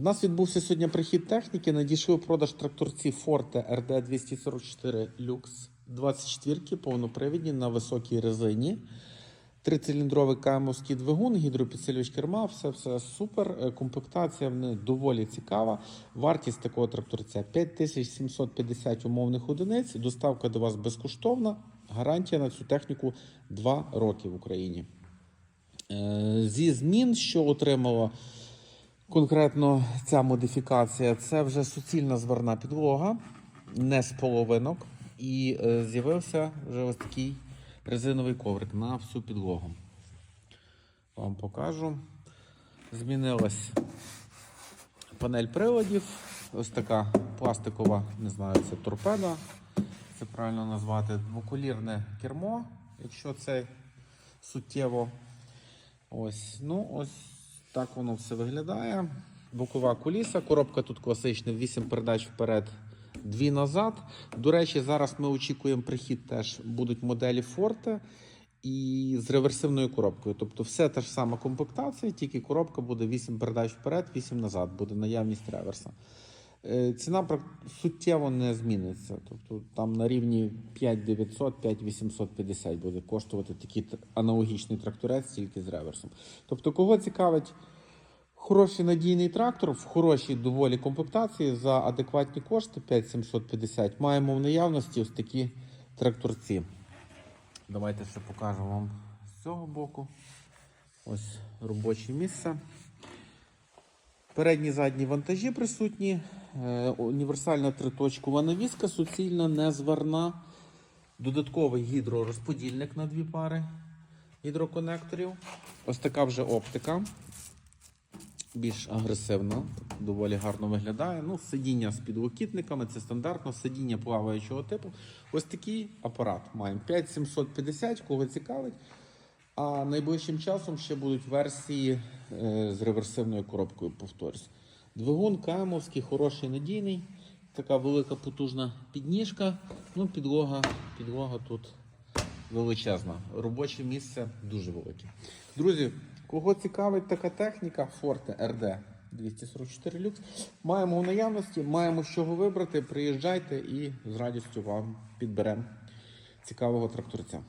У нас відбувся сьогодні прихід техніки. Надійшов продаж тракторці Forte RD 244 Lux 24 повнопривідні на високій резині. Трициліндровий каймовський двигун, гідропідсилювач керма, все все супер. Е, Комплектація в них доволі цікава. Вартість такого тракторця 5750 умовних одиниць. Доставка до вас безкоштовна. Гарантія на цю техніку 2 роки в Україні. Е, Зі змін, що отримала конкретно ця модифікація, це вже суцільна зверна підлога, не з половинок. І е, з'явився вже ось такий резиновий коврик на всю підлогу. Вам покажу. Змінилась панель приладів. Ось така пластикова, не знаю, це торпеда. Це правильно назвати двоколірне кермо, якщо це суттєво. Ось, ну ось так воно все виглядає. Бокова куліса, коробка тут класична, 8 передач вперед, 2 назад. До речі, зараз ми очікуємо прихід теж будуть моделі Forte і з реверсивною коробкою. Тобто все та ж сама комплектація, тільки коробка буде 8 передач вперед, 8 назад, буде наявність реверса. Е, Ціна суттєво не зміниться. Тобто там на рівні 5900, 5850 буде коштувати такий аналогічний тракторець тільки з реверсом. Тобто, кого цікавить хороший надійний трактор в хорошій доволі комплектації за адекватні кошти 5750, маємо в наявності ось такі тракторці. Давайте ще покажу вам з цього боку. Ось робоче місце. Передні задні вантажі присутні. Е, Універсальна триточкова навіска, суцільна, незварна. Додатковий гідророзподільник на дві пари гідроконекторів. Ось така вже оптика. Більш агресивна, доволі гарно виглядає. Ну, сидіння з підлокітниками, це стандартно, сидіння плаваючого типу. Ось такий апарат маємо 5750, кого цікавить. А найближчим часом ще будуть версії е, з реверсивною коробкою, повторюсь. Двигун каймовський, хороший, надійний. Така велика потужна підніжка. Ну, підлога, підлога тут величезна. Робоче місце дуже велике. Друзі, кого цікавить така техніка, Forte RD 244 Lux, маємо в наявності, маємо з чого вибрати. Приїжджайте і з радістю вам підберемо цікавого тракторця.